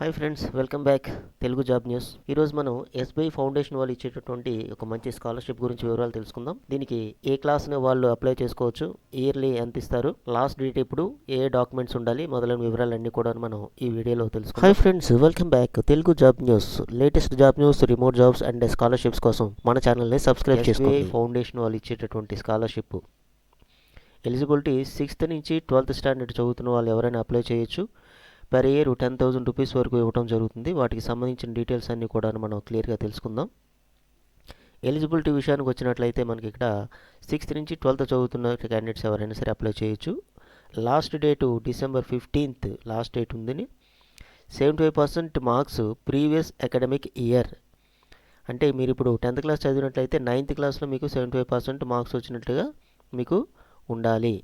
Hi friends welcome back Telugu job news ఈరోజు మనం SBI foundation వాళ్ళు ఇచ్చేటటువంటి ఒక మంచి స్కాలర్షిప్ గురించి వివరాలు తెలుసుకుందాం. దీనికి ఏ క్లాస్ని వాళ్ళు అప్లై చేసుకోవచ్చు ఇయర్లీ ఎంత ఇస్తారు లాస్ట్ డేట్ ఎప్పుడు ఏ డాక్యుమెంట్స్ ఉండాలి మొదలైన వివరాలన్నీ కూడా మనం ఈ వీడియోలో తెలుసుకుందాం. Hi friends welcome back Telugu job news latest job news remote jobs and scholarships కోసం మన ఛానల్ని సబ్స్క్రైబ్ చేసుకోండి. ఫౌండేషన్ వాళ్ళు ఇచ్చేటటువంటి స్కాలర్షిప్ ఎలిజిబిలిటీ సిక్స్త్ నుంచి ట్వెల్త్ స్టాండర్డ్ చదువుతున్న వాళ్ళు ఎవరైనా అప్లై చేయొచ్చు. Per year ten thousand rupees వరకు ఇవ్వడం జరుగుతుంది. వాటికి సంబంధించిన డీటెయిల్స్ అన్నీ కూడా మనం క్లియర్గా తెలుసుకుందాం. ఎలిజిబిలిటీ విషయానికి వచ్చినట్లయితే మనకి ఇక్కడ సిక్స్త్ నుంచి ట్వెల్త్ చదువుతున్న క్యాండిడేట్స్ ఎవరైనా సరే అప్లై చేయొచ్చు. Last date December fifteenth last date ఉందని. Seventy five percent marks previous academic year అంటే మీరు ఇప్పుడు టెన్త్ క్లాస్ చదివినట్లయితే నైన్త్ క్లాస్లో మీకు సెవెంటీ ఫైవ్ పర్సెంట్ మార్క్స్ వచ్చినట్లుగా మీకు ఉండాలి.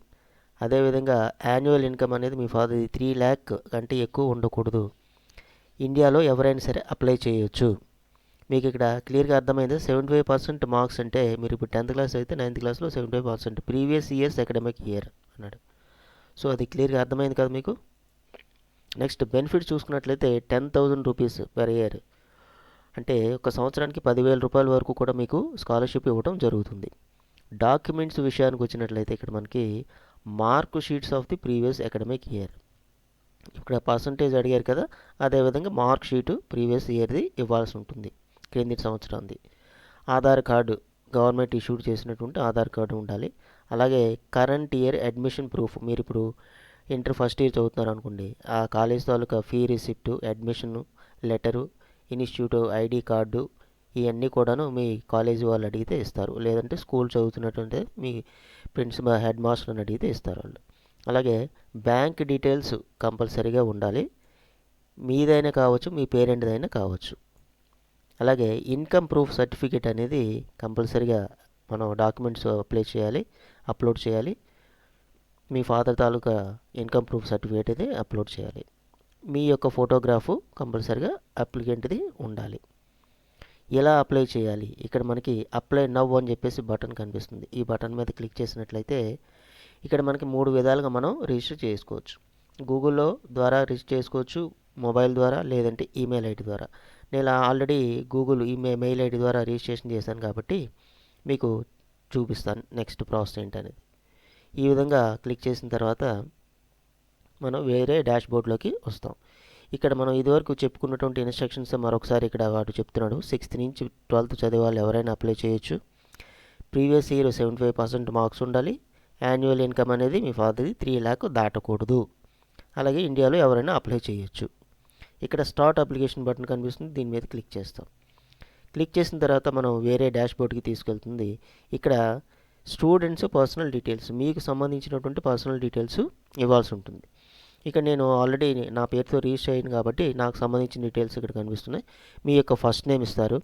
అదేవిధంగా యాన్యువల్ ఇన్కమ్ అనేది మీ ఫాదర్ త్రీ ల్యాక్ కంటే ఎక్కువ ఉండకూడదు. ఇండియాలో ఎవరైనా సరే అప్లై చేయొచ్చు. మీకు ఇక్కడ క్లియర్గా అర్థమైంది? సెవెంటీ ఫైవ్ పర్సెంట్ మార్క్స్ అంటే మీరు ఇప్పుడు టెన్త్ క్లాస్ అయితే నైన్త్ క్లాస్లో seventy five percent previous years academic year అన్నాడు. సో అది క్లియర్గా అర్థమైంది కదా మీకు? నెక్స్ట్ బెనిఫిట్ చూసుకున్నట్లయితే ten thousand rupees per year అంటే ఒక సంవత్సరానికి పదివేల రూపాయల వరకు కూడా మీకు స్కాలర్షిప్ ఇవ్వడం జరుగుతుంది. డాక్యుమెంట్స్ విషయానికి వచ్చినట్లయితే ఇక్కడ మనకి mark sheets of the previous academic year. ఇక్కడ పర్సంటేజ్ అడిగారు కదా అదేవిధంగా మార్క్ షీటు ప్రీవియస్ ఇయర్ది ఇవ్వాల్సి ఉంటుంది క్రింది సంవత్సరంది. ఆధార్ కార్డు గవర్నమెంట్ ఇష్యూ చేసినటువంటి ఆధార్ కార్డు ఉండాలి. అలాగే కరెంట్ ఇయర్ అడ్మిషన్ ప్రూఫ్ మీరు ఇప్పుడు ఇంటర్ ఫస్ట్ ఇయర్ చదువుతున్నారు అనుకోండి ఆ కాలేజ్ తాలూకా fee receipt admission letter institute ID card ఇవన్నీ కూడాను మీ కాలేజీ వాళ్ళు అడిగితే ఇస్తారు. లేదంటే స్కూల్ చదువుతున్నటువంటి మీ ప్రిన్సిపల్ హెడ్ మాస్టర్ని అడిగితే ఇస్తారు వాళ్ళు. అలాగే బ్యాంక్ డీటెయిల్స్ కంపల్సరీగా ఉండాలి. మీదైనా కావచ్చు మీ పేరెంట్దైనా కావచ్చు. అలాగే ఇన్కమ్ ప్రూఫ్ సర్టిఫికేట్ అనేది కంపల్సరీగా మనం డాక్యుమెంట్స్ అప్లై చేయాలి అప్లోడ్ చేయాలి. మీ ఫాదర్ తాలూకా ఇన్కమ్ ప్రూఫ్ సర్టిఫికేట్ అయితే అప్లోడ్ చేయాలి. మీ యొక్క ఫోటోగ్రాఫు కంపల్సరీగా అప్లికెంట్ది ఉండాలి. ఎలా అప్లై చేయాలి? ఇక్కడ మనకి అప్లై నవ్ అని చెప్పేసి బటన్ కనిపిస్తుంది. ఈ బటన్ మీద క్లిక్ చేసినట్లయితే ఇక్కడ మనకి మూడు విధాలుగా మనం రిజిస్టర్ చేసుకోవచ్చు. గూగుల్లో ద్వారా రిజిస్టర్ చేసుకోవచ్చు మొబైల్ ద్వారా లేదంటే ఈమెయిల్ ఐడి ద్వారా. నేను already Google email mail ID ద్వారా రిజిస్ట్రేషన్ చేశాను కాబట్టి మీకు చూపిస్తాను నెక్స్ట్ ప్రాసెస్ ఏంటనేది. ఈ విధంగా క్లిక్ చేసిన తర్వాత మనం వేరే డాష్బోర్డ్లోకి వస్తాం. ఇక్కడ మనం ఇదివరకు చెప్పుకున్నటువంటి ఇన్స్ట్రక్షన్స్ మరొకసారి ఇక్కడ వాడు చెప్తున్నాడు. సిక్స్త్ నుంచి ట్వెల్త్ చదివే వాళ్ళు ఎవరైనా అప్లై చేయొచ్చు. Previous year seventy five percent marks ఉండాలి. యాన్యువల్ ఇన్కమ్ అనేది మీ ఫాదర్ది త్రీ ల్యాక్ దాటకూడదు. అలాగే ఇండియాలో ఎవరైనా అప్లై చేయొచ్చు. ఇక్కడ స్టార్ట్ అప్లికేషన్ బటన్ కనిపిస్తుంది. దీని మీద క్లిక్ చేస్తాం. క్లిక్ చేసిన తర్వాత మనం వేరే డాష్బోర్డ్కి తీసుకెళ్తుంది. ఇక్కడ స్టూడెంట్స్ పర్సనల్ డీటెయిల్స్ మీకు సంబంధించినటువంటి పర్సనల్ డీటెయిల్స్ ఇవ్వాల్సి ఉంటుంది. ఇక్కడ నేను ఆల్రెడీ నా పేరుతో రిజిస్టర్ అయ్యాను కాబట్టి నాకు సంబంధించిన డీటెయిల్స్ ఇక్కడ కనిపిస్తున్నాయి. మీ యొక్క ఫస్ట్ నేమ్ ఇస్తారు.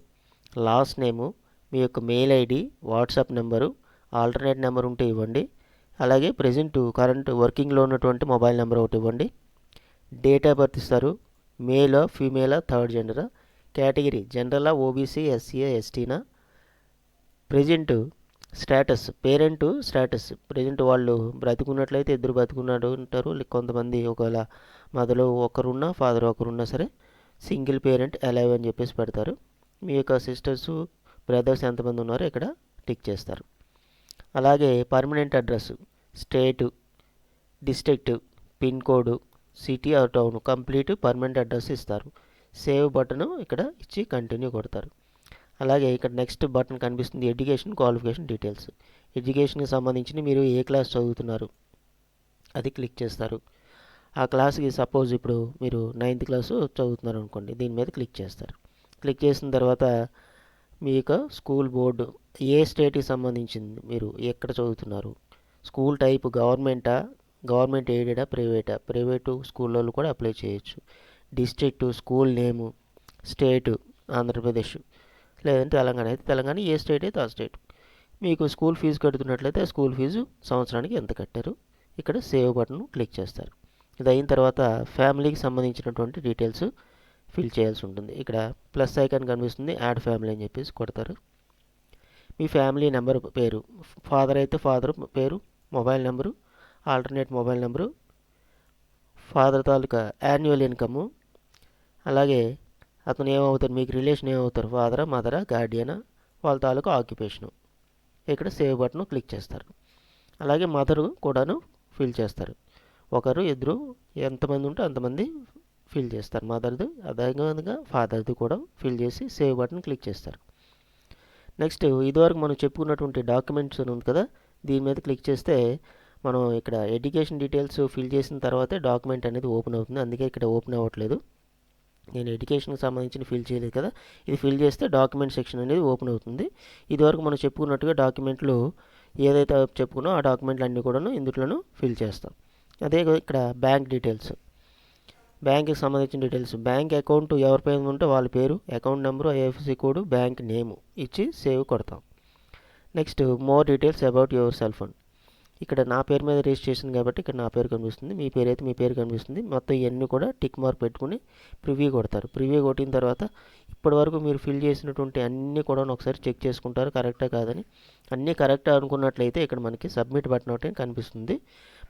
లాస్ట్ నేము మీ యొక్క mail ID WhatsApp number alternate number ఉంటే ఇవ్వండి. అలాగే ప్రజెంట్ కరెంట్ వర్కింగ్లో ఉన్నటువంటి మొబైల్ నెంబర్ ఒకటి ఇవ్వండి. డేట్ ఆఫ్ బర్త్ ఇస్తారు. మేలా ఫీమేలా థర్డ్ జెండరా? కేటగిరీ జనరలా ఓబీసీ ఎస్సీఏ ఎస్టీనా? Present status parent status. Present వాళ్ళు బ్రతుకున్నట్లయితే ఇద్దరు బ్రతుకున్నాడు ఉంటారు కొంతమంది ఒకవేళ మదర్ ఒకరున్నా ఫాదర్ ఒకరున్నా సరే సింగిల్ పేరెంట్ అలైవ్ అని చెప్పేసి పెడతారు. మీ యొక్క సిస్టర్స్ బ్రదర్స్ ఎంతమంది ఉన్నారో ఇక్కడ టిక్ చేస్తారు. అలాగే permanent address state district pin code city or town complete permanent address ఇస్తారు. సేవ్ బటన్ ఇక్కడ ఇచ్చి కంటిన్యూ కొడతారు. అలాగే ఇక్కడ నెక్స్ట్ బటన్ కనిపిస్తుంది ఎడ్యుకేషన్ క్వాలిఫికేషన్ డీటెయిల్స్ ఎడ్యుకేషన్కి సంబంధించి మీరు ఏ క్లాస్ చదువుతున్నారు? అది క్లిక్ చేస్తారు. ఆ క్లాస్కి సపోజ్ ఇప్పుడు మీరు నైన్త్ క్లాసు చదువుతున్నారు అనుకోండి దీని మీద క్లిక్ చేస్తారు. క్లిక్ చేసిన తర్వాత మీ యొక్క స్కూల్ బోర్డు ఏ స్టేట్కి సంబంధించింది? మీరు ఎక్కడ చదువుతున్నారు? స్కూల్ టైప్ గవర్నమెంటా గవర్నమెంట్ ఎయిడెడా ప్రైవేటా ప్రైవేటు స్కూల్లో కూడా అప్లై చేయొచ్చు. District school name state Andhra Pradesh లేదంటే తెలంగాణ అయితే తెలంగాణ ఏ స్టేట్ అయితే ఆ స్టేట్. మీకు స్కూల్ ఫీజు కడుతున్నట్లయితే స్కూల్ ఫీజు సంవత్సరానికి ఎంత కట్టారు? ఇక్కడ సేవ్ బటన్ క్లిక్ చేస్తారు. ఇది అయిన తర్వాత ఫ్యామిలీకి సంబంధించినటువంటి డీటెయిల్స్ ఫిల్ చేయాల్సి ఉంటుంది. ఇక్కడ ప్లస్ ఐకాన్ కనిపిస్తుంది యాడ్ ఫ్యామిలీ అని చెప్పేసి కొడతారు. మీ ఫ్యామిలీ నెంబర్ పేరు ఫాదర్ అయితే ఫాదర్ పేరు mobile number alternate mobile number father తాలూకా యాన్యువల్ ఇన్కము అలాగే అతను ఏమవుతారు మీకు రిలేషన్ ఏమవుతారు? ఫాదరా మదరా గార్డియనా వాళ్ళ తాలూకు ఆక్యుపేషను ఇక్కడ సేవ్ బటన్ క్లిక్ చేస్తారు. అలాగే మదరు కూడాను ఫిల్ చేస్తారు. ఒకరు ఇద్దరు ఎంతమంది ఉంటే అంతమంది ఫిల్ చేస్తారు. మదర్ది అదేవిధంగా ఫాదర్ది కూడా ఫిల్ చేసి సేవ్ బటన్ క్లిక్ చేస్తారు. నెక్స్ట్ ఇదివరకు మనం చెప్పుకున్నటువంటి డాక్యుమెంట్స్ అని ఉంది కదా? దీని మీద క్లిక్ చేస్తే మనం ఇక్కడ ఎడ్యుకేషన్ డీటెయిల్స్ ఫిల్ చేసిన తర్వాతే డాక్యుమెంట్ అనేది ఓపెన్ అవుతుంది. అందుకే ఇక్కడ ఓపెన్ అవ్వట్లేదు. నేను ఎడ్యుకేషన్కి సంబంధించిన ఫిల్ చేయలేదు కదా. ఇది ఫిల్ చేస్తే డాక్యుమెంట్ సెక్షన్ అనేది ఓపెన్ అవుతుంది. ఇదివరకు మనం చెప్పుకున్నట్టుగా డాక్యుమెంట్లు ఏదైతే చెప్పుకున్నా ఆ డాక్యుమెంట్లు అన్నీ కూడాను ఇందులోనూ ఫిల్ చేస్తాం. అదే ఇక్కడ బ్యాంక్ డీటెయిల్స్. బ్యాంక్కి సంబంధించిన డీటెయిల్స్. బ్యాంక్ అకౌంట్ ఎవరి పేరు ఉంటే వాళ్ళ పేరు account number IFSC code bank name ఇచ్చి సేవ్ కొడతాం. Next more details about your cell phone. ఇక్కడ నా పేరు మీద రిజిస్ట్రేషన్ కాబట్టి ఇక్కడ నా పేరు కనిపిస్తుంది. మీ పేరు అయితే మీ పేరు కనిపిస్తుంది. మొత్తం ఇవన్నీ కూడా టిక్ మార్క్ పెట్టుకుని ప్రివ్యూ కొడతారు. ప్రివ్యూ కొట్టిన తర్వాత ఇప్పటి వరకు మీరు ఫిల్ చేసినటువంటి అన్నీ కూడా ఒకసారి చెక్ చేసుకుంటారు. కరెక్టా కాదని. అన్నీ కరెక్ట్ అనుకున్నట్లయితే ఇక్కడ మనకి సబ్మిట్ బటన్ ఒకటి కనిపిస్తుంది.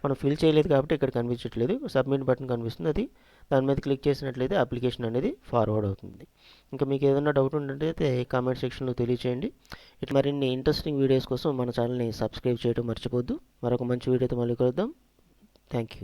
మనం ఫిల్ చేయలేదు కాబట్టి ఇక్కడ కనిపించట్లేదు. సబ్మిట్ బటన్ కనిపిస్తుంది. అది దాని మీద క్లిక్ చేసినట్లయితే అప్లికేషన్ అనేది ఫార్వర్డ్ అవుతుంది. ఇంకా మీకు ఏదైనా డౌట్ ఉంటే కామెంట్ సెక్షన్లో తెలియచేయండి. ఇట్లా మరిన్ని ఇంట్రెస్టింగ్ వీడియోస్ కోసం మన ఛానల్ని సబ్స్క్రైబ్ చేయడం మర్చిపోద్దు మరొక మంచి వీడియోతో మళ్ళీ కలుద్దాం. Thank you